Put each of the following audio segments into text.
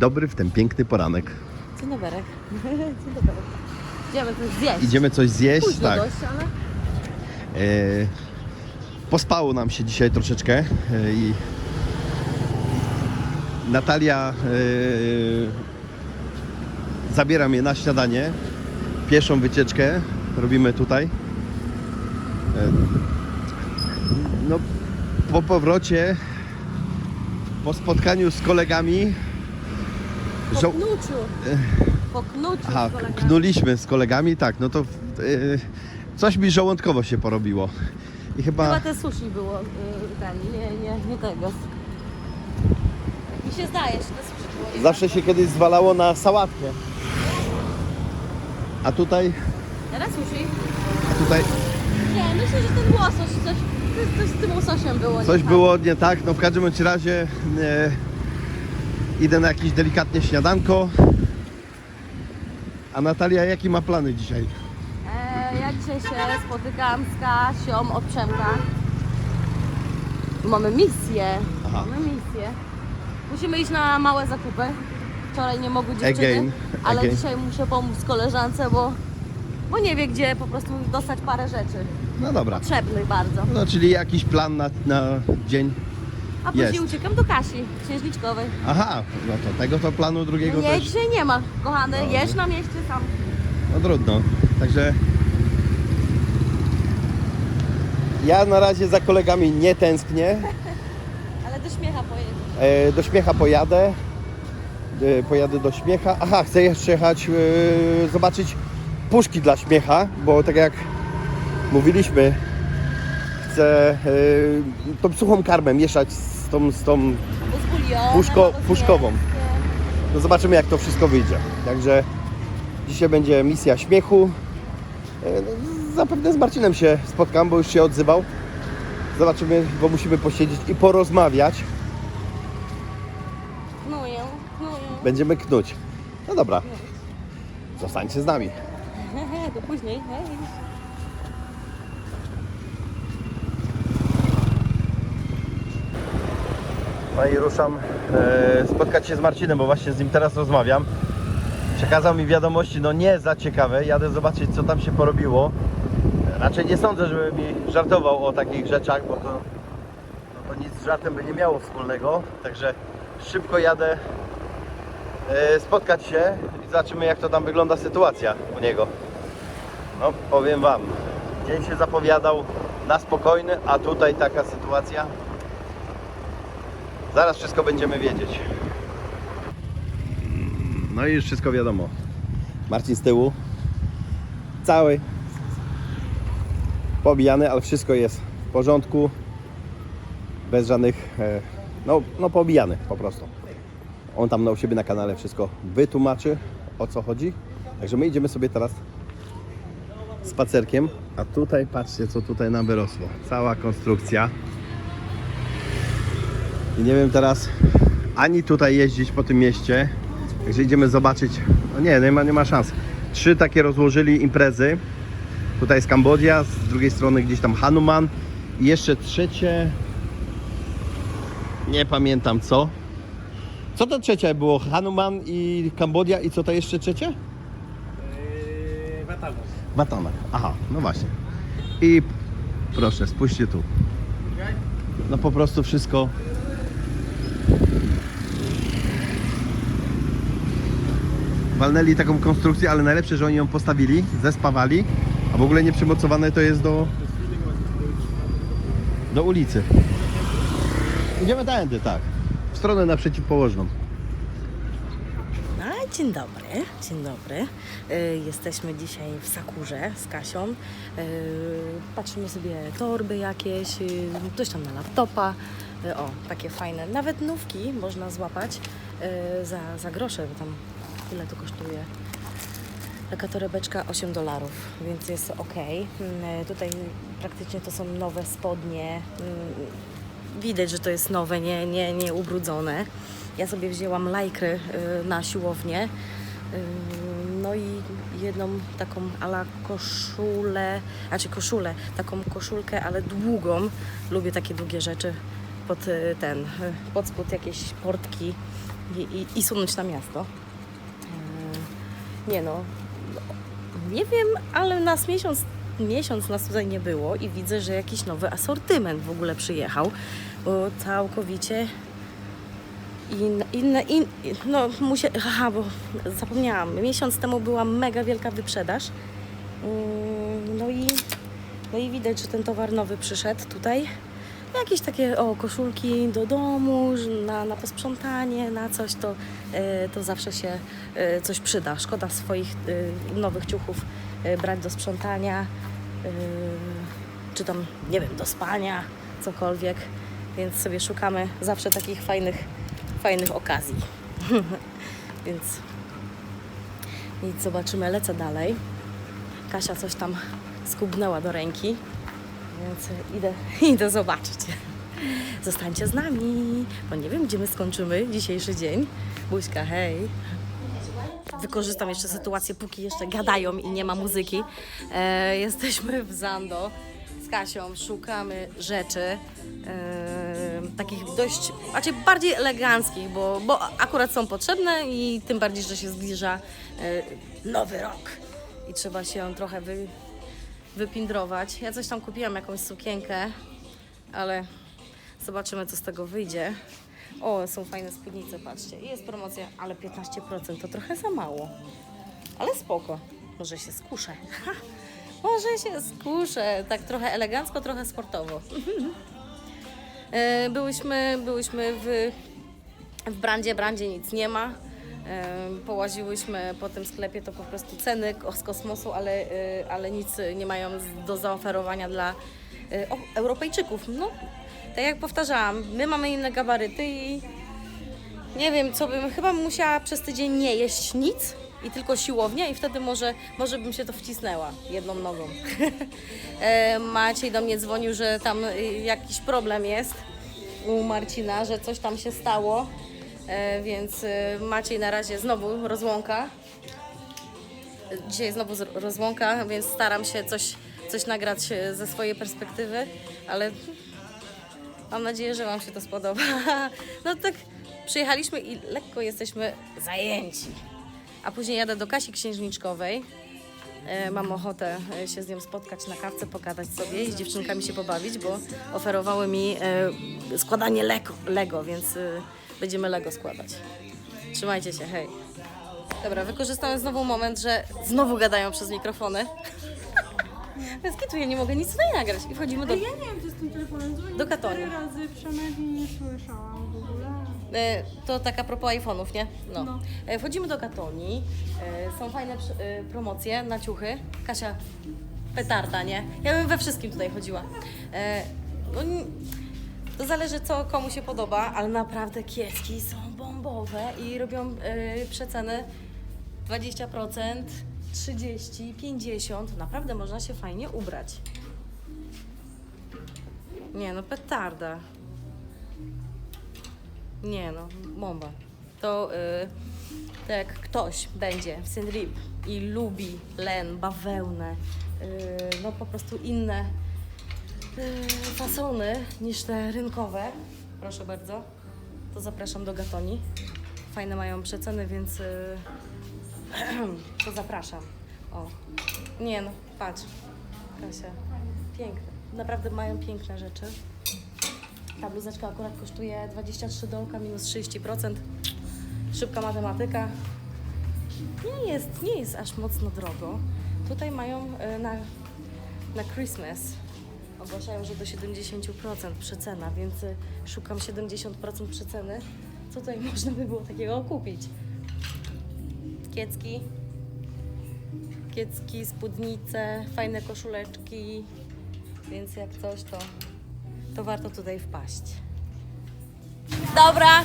dobry w ten piękny poranek. Dzień dobry. Dzień. Idziemy coś zjeść. Idziemy coś zjeść, Późno tak. dość, ale... E, pospało nam się dzisiaj troszeczkę e, i Natalia e, zabiera mnie na śniadanie. Pierwszą wycieczkę robimy tutaj. E, no, po powrocie, po spotkaniu z kolegami, Po knuciu. Po knuciu Aha, z kolegami. knuliśmy z kolegami, tak, no to yy, coś mi żołądkowo się porobiło. I chyba, Chyba te sushi było y, ten, nie, nie, nie tego. Mi się zdaje, że te sushi było. nie zawsze się kiedyś zwalało na sałatkę. A tutaj, Teraz sushi? a tutaj Nie, myślę, że ten łosoś, coś, coś, coś z tym łososiem było. nie coś tak. było nie tak, no w każdym bądź razie e, idę na jakieś delikatnie śniadanko. A Natalia, jakie ma plany dzisiaj? E, ja dzisiaj się spotykam z Kasią od Przemka. Mamy misję. Aha. Mamy misję. Musimy iść na małe zakupy. Wczoraj nie mogły dziewczyny, Again, ale again. dzisiaj muszę pomóc koleżance, bo, bo nie wie gdzie po prostu dostać parę rzeczy. No dobra, Potrzebnych bardzo. no czyli jakiś plan na, na dzień. A później Jest. uciekam do Kasi księżniczkowej. Aha, no to tego to planu drugiego Nie, też. dzisiaj nie ma, kochany. No. Jesz na mieście sam. No trudno. Także ja na razie za kolegami nie tęsknię. Ale do śmiecha pojedzie. E, do śmiecha pojadę. E, pojadę do śmiecha. Aha, chcę jeszcze jechać e, zobaczyć puszki dla śmiecha, bo tak jak mówiliśmy, chcę e, tą suchą karmę mieszać z tą, z tą Puszko- puszkową. No zobaczymy jak to wszystko wyjdzie. Także dzisiaj będzie misja śmiechu. E, no, Zapewne z Marcinem się spotkam, bo już się odzywał. Zobaczymy, bo musimy posiedzieć i porozmawiać. Knuję, knuję. Będziemy knuć. No dobra. Zostańcie z nami. Do później. Hej. No i ruszam e, spotkać się z Marcinem, bo właśnie z nim teraz rozmawiam. Przekazał mi wiadomości, no nie za ciekawe. Jadę zobaczyć, co tam się porobiło. Raczej nie sądzę, żeby mi żartował o takich rzeczach, bo to, no to nic z żartem by nie miało wspólnego. Także szybko jadę e, spotkać się i zobaczymy, jak to tam wygląda sytuacja u niego. No, powiem Wam, dzień się zapowiadał na spokojny, a tutaj taka sytuacja. Zaraz wszystko będziemy wiedzieć. No i już wszystko wiadomo. Marcin z tyłu. Cały. Pobijany, ale wszystko jest w porządku. Bez żadnych. E, no, no pobijany po prostu. On tam na u siebie na kanale wszystko wytłumaczy o co chodzi. Także my idziemy sobie teraz spacerkiem. A tutaj patrzcie co tutaj nam wyrosło. Cała konstrukcja. I nie wiem teraz ani tutaj jeździć po tym mieście. Także idziemy zobaczyć. No nie, nie ma, nie ma szans. Trzy takie rozłożyli imprezy. Tutaj jest Kambodża, z drugiej strony gdzieś tam Hanuman. I jeszcze trzecie. Nie pamiętam co. Co to trzecie było? Hanuman i Kambodża i co to jeszcze trzecie? Yy, Watana. Watana. Aha, no właśnie. I proszę, spójrzcie tu. No po prostu wszystko. Walnęli taką konstrukcję, ale najlepsze, że oni ją postawili, zespawali, a w ogóle nie przymocowane to jest do do ulicy. Idziemy tędy, tak. W stronę na przeciwpołożną. Dzień dobry, dzień dobry. Y, Jesteśmy dzisiaj w Sakurze z Kasią. Y, Patrzymy sobie torby jakieś, y, coś tam na laptopa. O, takie fajne, nawet nówki można złapać za, za grosze, bo tam ile to kosztuje? Taka torebeczka 8 dolarów, więc jest ok. Mm, Tutaj praktycznie to są nowe spodnie. Mm, Widać, że to jest nowe, nie, nie, nie ubrudzone. Ja sobie wzięłam lajkry y, na siłownię. Y, No i jedną taką ala koszulę, znaczy koszulę, taką koszulkę, ale długą. Lubię takie długie rzeczy pod y, ten, pod spód jakieś portki i, i, i sunąć na miasto. Nie no, nie wiem, ale nas miesiąc, miesiąc nas tutaj nie było i widzę, że jakiś nowy asortyment w ogóle przyjechał, bo całkowicie inne, inne in, no musie, aha, bo zapomniałam, miesiąc temu była mega wielka wyprzedaż, Mm, no i, no i widać, że ten towar nowy przyszedł tutaj, jakieś takie o, koszulki do domu, na, na posprzątanie, na coś, to, e, to zawsze się e, coś przyda. Szkoda swoich e, nowych ciuchów brać do sprzątania, czy tam, nie wiem, do spania, cokolwiek. Więc sobie szukamy zawsze takich fajnych, fajnych okazji. Więc nic, zobaczymy, lecę dalej. Kasia coś tam skubnęła do ręki, więc idę, idę zobaczyć. Zostańcie z nami, bo nie wiem, gdzie my skończymy dzisiejszy dzień. Buźka, hej. Wykorzystam jeszcze sytuację, póki jeszcze gadają i nie ma muzyki. E, jesteśmy w Zando z Kasią, szukamy rzeczy e, takich dość, znaczy bardziej eleganckich, bo, bo akurat są potrzebne i tym bardziej, że się zbliża e, nowy rok i trzeba się trochę wy, wypindrować. Ja coś tam kupiłam, jakąś sukienkę, ale zobaczymy, co z tego wyjdzie. O, są fajne spódnice, patrzcie. Jest promocja, ale 15% to trochę za mało. Ale spoko. Może się skuszę. Ha, może się skuszę. Tak trochę elegancko, trochę sportowo. E, Byłyśmy, byłyśmy w, w brandzie, brandzie nic nie ma. Połaziłyśmy po tym sklepie, to po prostu ceny z kosmosu, ale, e, ale nic nie mają do zaoferowania dla o, Europejczyków. No, tak jak powtarzałam, my mamy inne gabaryty i nie wiem, co bym, chyba musiała przez tydzień nie jeść nic i tylko siłownia i wtedy może, może bym się to wcisnęła jedną nogą. E, Maciej do mnie dzwonił, że tam y, jakiś problem jest u Marcina, że coś tam się stało, więc y, Maciej na razie znowu rozłąka. Dzisiaj znowu rozłąka, więc staram się coś, coś nagrać e, ze swojej perspektywy, ale Mam nadzieję, że Wam się to spodoba. No tak, przyjechaliśmy i lekko jesteśmy zajęci. A później jadę do Kasi Księżniczkowej. E, Mam ochotę e, się z nią spotkać na kawce, pogadać sobie i z dziewczynkami się pobawić, bo oferowały mi e, składanie Lego, Lego więc e, będziemy Lego składać. Trzymajcie się, hej. Dobra, wykorzystamy znowu moment, że znowu gadają przez mikrofony. Bez kitu ja nie mogę nic tutaj nagrać i wchodzimy do... Ja nie wiem, czy z tym telefonem dzwonię Do Katoni. cztery razy Przemek i nie słyszałam w ogóle. E, To tak a propos iPhone'ów, nie? No. No. E, Wchodzimy do Katoni. E, Są fajne przy- e, promocje na ciuchy. Kasia, petarda, nie? Ja bym we wszystkim tutaj chodziła. E, No, n- to zależy, co komu się podoba, ale naprawdę kieski są bombowe i robią e, przeceny 20%, 30%, 50%. Naprawdę można się fajnie ubrać. Nie no, petarda. Nie no, bomba. To, y, to jak ktoś będzie w Saint-Lip i lubi len, bawełnę, y, no po prostu inne fasony niż te rynkowe, proszę bardzo, to zapraszam do Gatoni. Fajne mają przeceny, więc y, to zapraszam. O, nie no, patrz, Kasia, piękne. Naprawdę mają piękne rzeczy. Ta bluzeczka akurat kosztuje 23 dołka minus 30%. Szybka matematyka. Nie jest, nie jest aż mocno drogo. Tutaj mają e, na, na Christmas ogłaszają, że do 70% przecena, więc e, szukam 70% przeceny. Co tutaj można by było takiego kupić? Kiecki, kiecki, spódnice, fajne koszuleczki, więc jak coś to to warto tutaj wpaść. Dobra,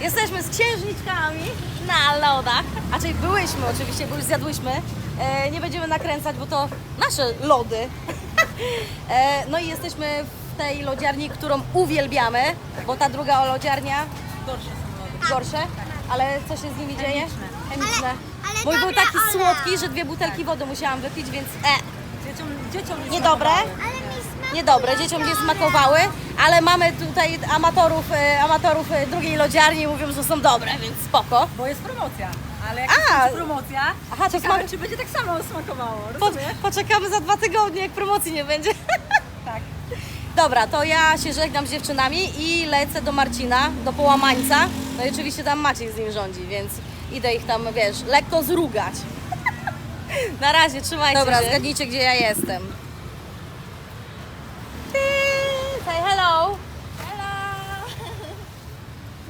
jesteśmy z księżniczkami na lodach. A czyli byłyśmy oczywiście, bo już zjadłyśmy. E, nie będziemy nakręcać, bo to nasze lody. e, no i jesteśmy w tej lodziarni, którą uwielbiamy, bo ta druga lodziarnia gorsze są lody. Gorsze? Ale co się z nimi dzieje? Chemiczne. ale Mój był taki słodki, że dwie butelki wody musiałam wypić, więc e, Dzieciom, dzieciom niedobre. Ale mi niedobre, dzieciom nie smakowały, ale mamy tutaj amatorów, e, amatorów e, drugiej lodziarni i mówią, że są dobre, więc spoko. Bo jest promocja. Ale jak A! jest promocja, Aha, to ciekawe, smak- czy będzie tak samo smakowało, Po, rozumiesz? poczekamy za dwa tygodnie, jak promocji nie będzie. Tak. Dobra, to ja się żegnam z dziewczynami i lecę do Marcina, do Połamańca. No i oczywiście tam Maciej z nim rządzi, więc idę ich tam, wiesz, lekko zrugać. Na razie, trzymajcie Dobra, się. zgadnijcie, gdzie ja jestem. Ty, Say hello.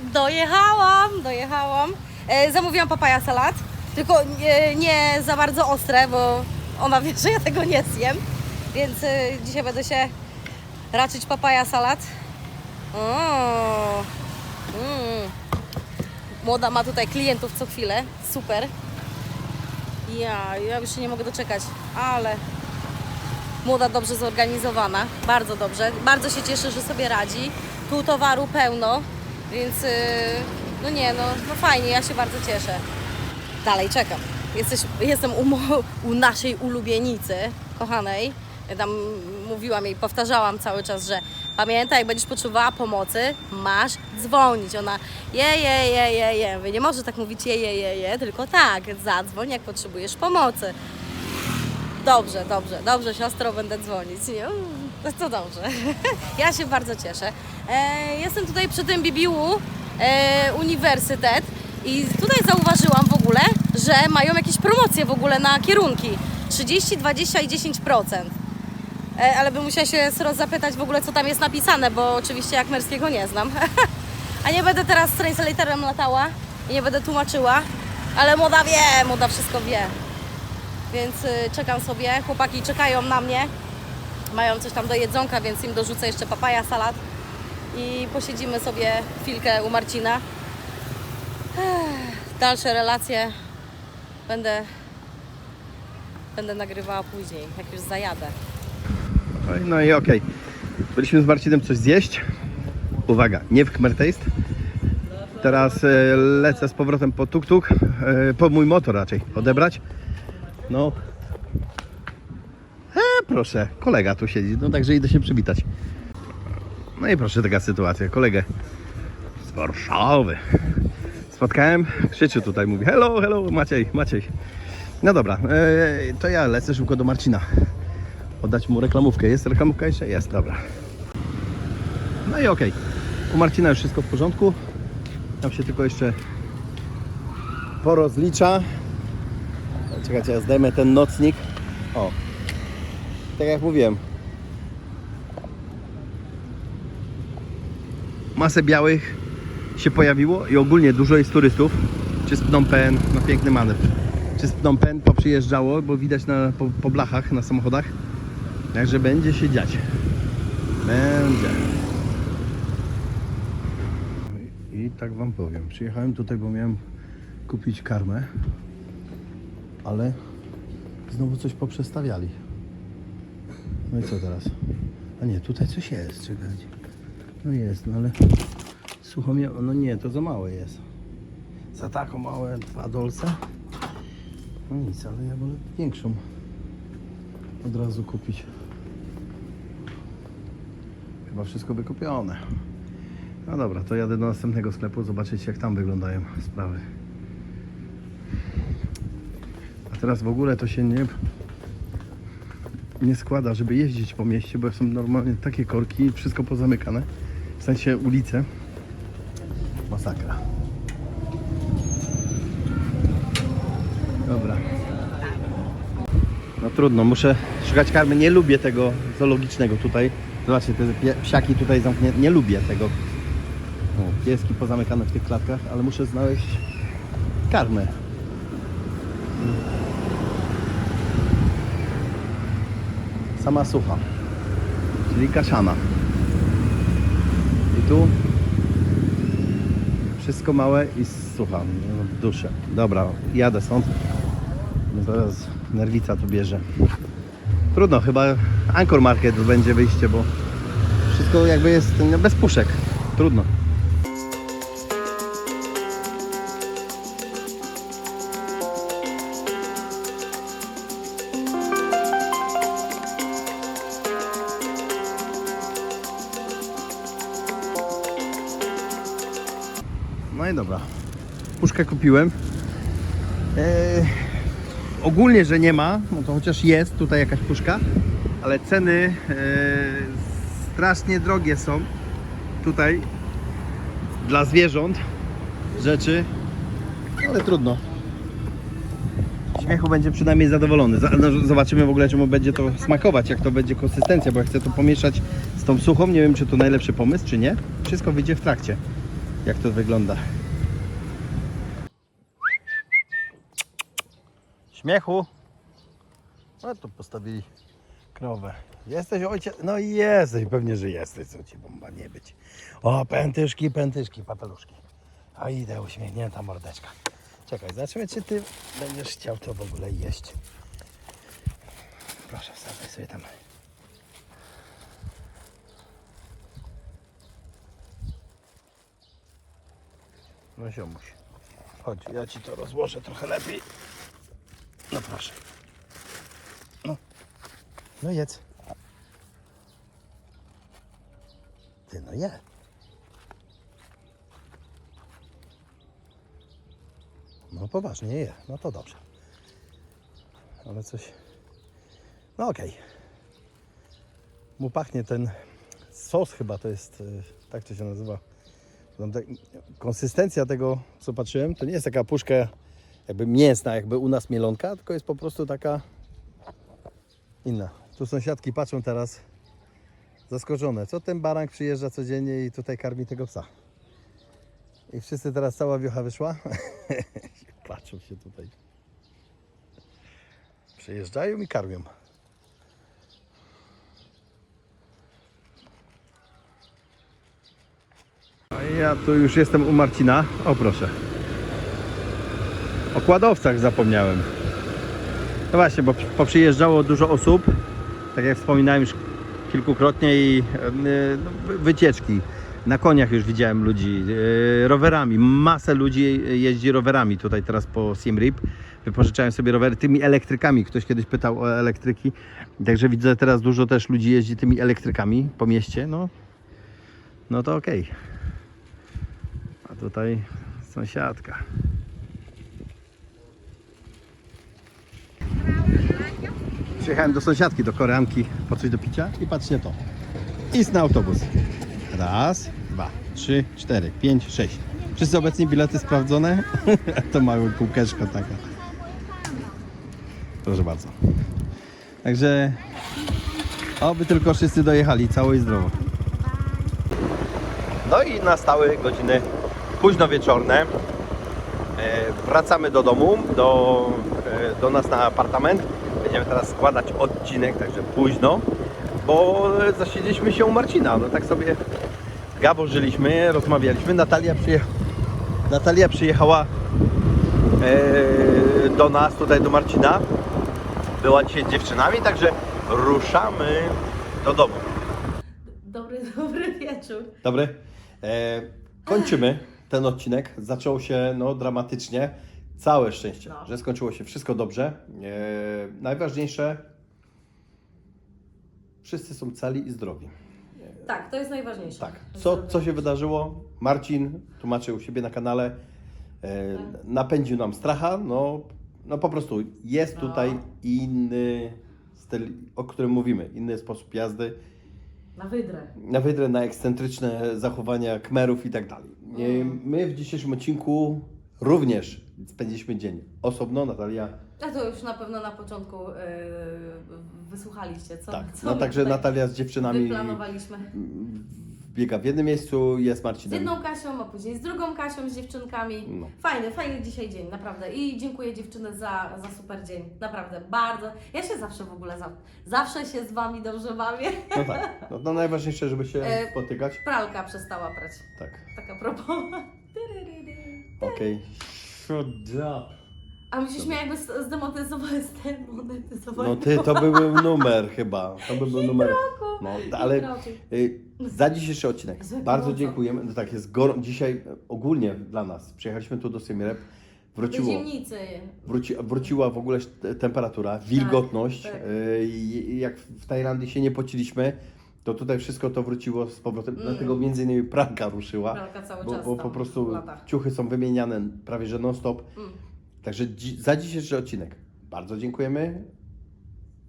Dojechałam, dojechałam. E, zamówiłam papaja salat, tylko nie, nie za bardzo ostre, bo ona wie, że ja tego nie zjem. Więc e, dzisiaj będę się raczyć papaja salat. Mm. Młoda ma tutaj klientów co chwilę, super. Ja, ja już się nie mogę doczekać, ale młoda dobrze zorganizowana, bardzo dobrze. Bardzo się cieszę, że sobie radzi. Tu towaru pełno, więc yy, no nie, no, no fajnie, ja się bardzo cieszę. Dalej czekam. Jesteś, jestem u, u naszej ulubienicy, kochanej. Ja tam mówiłam jej, powtarzałam cały czas, że pamiętaj, będziesz potrzebowała pomocy, masz dzwonić. Ona je, je, je, je, je. Mówię, nie może tak mówić je, je, je, je, tylko tak, zadzwoń, jak potrzebujesz pomocy. Dobrze, dobrze, dobrze, siostro, będę dzwonić. Nie? No to dobrze. Ja się bardzo cieszę. E, jestem tutaj przy tym BBU e, Uniwersytet i tutaj zauważyłam w ogóle, że mają jakieś promocje w ogóle na kierunki. 30, 20 i 10%. E, ale bym musiała się zapytać w ogóle, co tam jest napisane, bo oczywiście jak merskiego nie znam. A nie będę teraz translatorem latała i nie będę tłumaczyła, ale moda wie, moda wszystko wie. Więc y, czekam sobie. Chłopaki czekają na mnie. Mają coś tam do jedzonka, więc im dorzucę jeszcze papaja, salat. I posiedzimy sobie chwilkę u Marcina. Dalsze relacje będę, będę nagrywała później, jak już zajadę. No i okej. Byliśmy z Marcinem coś zjeść. Uwaga, nie w Khmertaste. Teraz e, lecę z powrotem po tuk-tuk, e, po mój motor raczej odebrać. No. E, proszę, kolega tu siedzi, no także idę się przywitać. No i proszę, taka sytuacja. Kolegę z Warszawy. Spotkałem, krzyczy tutaj, mówi hello, hello, Maciej, Maciej. No dobra, e, to ja lecę szybko do Marcina oddać mu reklamówkę. Jest reklamówka jeszcze? Jest, dobra. No i okej. U Marcina już wszystko w porządku. Tam się tylko jeszcze porozlicza. Czekajcie, ja zdejmę ten nocnik. O. Tak jak mówiłem. Masę białych się pojawiło i ogólnie dużo jest turystów. Czy z Phnom Penh, no piękny manewr. Czy z Phnom Penh poprzyjeżdżało, bo widać na, po, po blachach na samochodach. Także będzie się dziać. Będzie. I tak Wam powiem. Przyjechałem tutaj, bo miałem kupić karmę, ale znowu coś poprzestawiali. No i co teraz? A nie, tutaj coś jest, czekajcie. No jest, no ale suchomie... No nie, to za małe jest. Za taką małe dwa dolce. No nic, ale ja wolę większą od razu kupić. Chyba wszystko wykupione. No dobra, to jadę do następnego sklepu zobaczyć jak tam wyglądają sprawy. A teraz w ogóle to się nie, nie składa, żeby jeździć po mieście, bo są normalnie takie korki, wszystko pozamykane. W sensie ulice. Masakra. Dobra. No trudno, muszę szukać karmy. Nie lubię tego zoologicznego tutaj. Zobaczcie, te psiaki tutaj zamknięte. Nie lubię tego. O, pieski pozamykane w tych klatkach, ale muszę znaleźć karmę. Sama sucha. Czyli kaszana. Tu wszystko małe i sucha. No, w duszę. Dobra, jadę stąd. No Zaraz nerwica tu bierze. Trudno, chyba Anchor Market będzie wyjście, bo wszystko jakby jest no, bez puszek. Trudno. I dobra. Puszkę kupiłem. Eee, ogólnie, że nie ma, no to chociaż jest tutaj jakaś puszka, ale ceny eee, strasznie drogie są tutaj dla zwierząt rzeczy, ale trudno. Śmiechu będzie przynajmniej zadowolony. Za- no, Zobaczymy w ogóle, czemu będzie to smakować, jak to będzie konsystencja, bo ja chcę to pomieszać z tą suchą. Nie wiem, czy to najlepszy pomysł, czy nie. Wszystko wyjdzie w trakcie, jak to wygląda. Śmiechu. No tu postawili krowę. Jesteś ojciec? No i jesteś, pewnie, że jesteś, co ci bomba nie być. O, pętyszki, pętyszki, papeluszki. A idę uśmiechnięta mordeczka. Czekaj, zobaczymy, czy ty będziesz chciał to w ogóle jeść. Proszę, wstawaj sobie tam. No ziomuś. Chodź, ja ci to rozłożę trochę lepiej. No proszę. No. No jedz. Ty no je. No poważnie je. No to dobrze. Ale coś... No okej. Mu pachnie ten sos chyba to jest, y, tak to się nazywa. Konsystencja tego, co patrzyłem, to nie jest taka puszka jakby mięsna, jakby u nas mielonka, tylko jest po prostu taka inna. Tu sąsiadki patrzą teraz zaskoczone. Co ten barank przyjeżdża codziennie i tutaj karmi tego psa? I wszyscy teraz cała wiocha wyszła. Patrzą się tutaj. Przyjeżdżają i karmią. Ja tu już jestem u Marcina. O proszę. O kładowcach zapomniałem. No właśnie, bo poprzyjeżdżało dużo osób, tak jak wspominałem już kilkukrotnie i e, no, wy- wycieczki. Na koniach już widziałem ludzi, e, rowerami. Masę ludzi jeździ rowerami tutaj teraz po Siem Reap. Wypożyczają sobie rowery tymi elektrykami. Ktoś kiedyś pytał o elektryki. Także widzę teraz dużo też ludzi jeździ tymi elektrykami po mieście. No, no to okej. A tutaj sąsiadka. Przyjechałem do sąsiadki, do koreanki po coś do picia i patrzcie to. Ist na autobus. Raz, dwa, trzy, cztery, pięć, sześć. Wszyscy obecni bilety sprawdzone? to małe kółkeczko taka. Proszę bardzo. Także oby tylko wszyscy dojechali cało i zdrowo. No i nastały godziny późno wieczorne. E, Wracamy do domu, do, do nas na apartament. Będziemy teraz składać odcinek, także późno, bo zasiedzieliśmy się u Marcina. No tak sobie gaborzyliśmy, rozmawialiśmy. Natalia, przyjecha... Natalia przyjechała e, do nas, tutaj do Marcina. Była dzisiaj dziewczynami, także ruszamy do domu. Dobry, dobry wieczór. Dobry. E, kończymy ten odcinek. Zaczął się no, dramatycznie. Całe szczęście, No. że skończyło się wszystko dobrze. E, najważniejsze, wszyscy są cali i zdrowi. Tak, to jest najważniejsze. Tak. Co, co się wydarzyło? Marcin tłumaczył u siebie na kanale. E, napędził nam stracha. No, no po prostu jest No. tutaj inny styl, o którym mówimy. Inny sposób jazdy. Na wydrę. na wydrę, na ekscentryczne zachowania kmerów i tak dalej. E, My w dzisiejszym odcinku również spędziliśmy dzień osobno, Natalia. A to już na pewno na początku yy, wysłuchaliście, co, tak, co no także Natalia z dziewczynami wyplanowaliśmy. biega w jednym miejscu, jest Z Marcinem. jedną Kasią, a później z drugą Kasią, z dziewczynkami. No. Fajny, fajny dzisiaj dzień, naprawdę. I dziękuję dziewczyny za, za super dzień. Naprawdę, bardzo. Ja się zawsze w ogóle, za, zawsze się z Wami dobrze bawię. No tak, no, no najważniejsze, żeby się E, spotykać. Pralka przestała prać. Tak, Tak a propos. Tyryryry. Okej. Shut up. A my się jakby z- zdemonetyzowali, zdemonetyzowali. No ty, to by był numer chyba, to by był numer. No, ale y, za dzisiejszy odcinek Za bardzo gorąco. dziękujemy. No tak, jest gorąco. Dzisiaj ogólnie dla nas, przyjechaliśmy tu do Siemirep, Do wróciło. Wróci, wróciła w ogóle temperatura, wilgotność. tak. I- i Jak w Tajlandii się nie pociliśmy, to tutaj wszystko to wróciło z powrotem. Dlatego między innymi pralka ruszyła. Mm. Pralka cały bo, czas bo po tam prostu lata. ciuchy są wymieniane prawie że non stop. Mm. Także dzi- za dzisiejszy odcinek bardzo dziękujemy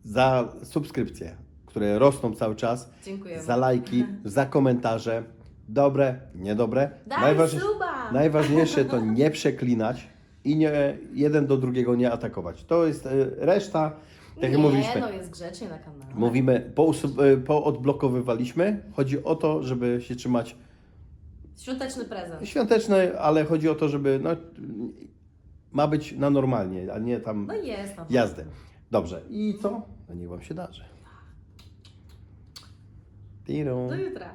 za subskrypcje, które rosną cały czas. Dziękujemy. Za lajki, za komentarze. Dobre, niedobre. Daj Najważniejsze- suba! Najważniejsze to nie przeklinać i nie jeden do drugiego nie atakować. To jest e, reszta, tak jak nie, mówiliśmy. no jest grzecznie na kanale. Mówimy, po, usu- e, po odblokowywaliśmy. Chodzi o to, żeby się trzymać Świąteczny prezent. świąteczne, ale chodzi o to, żeby no, ma być na normalnie, a nie tam No jest tam. jazdę. Dobrze. I co? No niech Wam się darzy. Do jutra.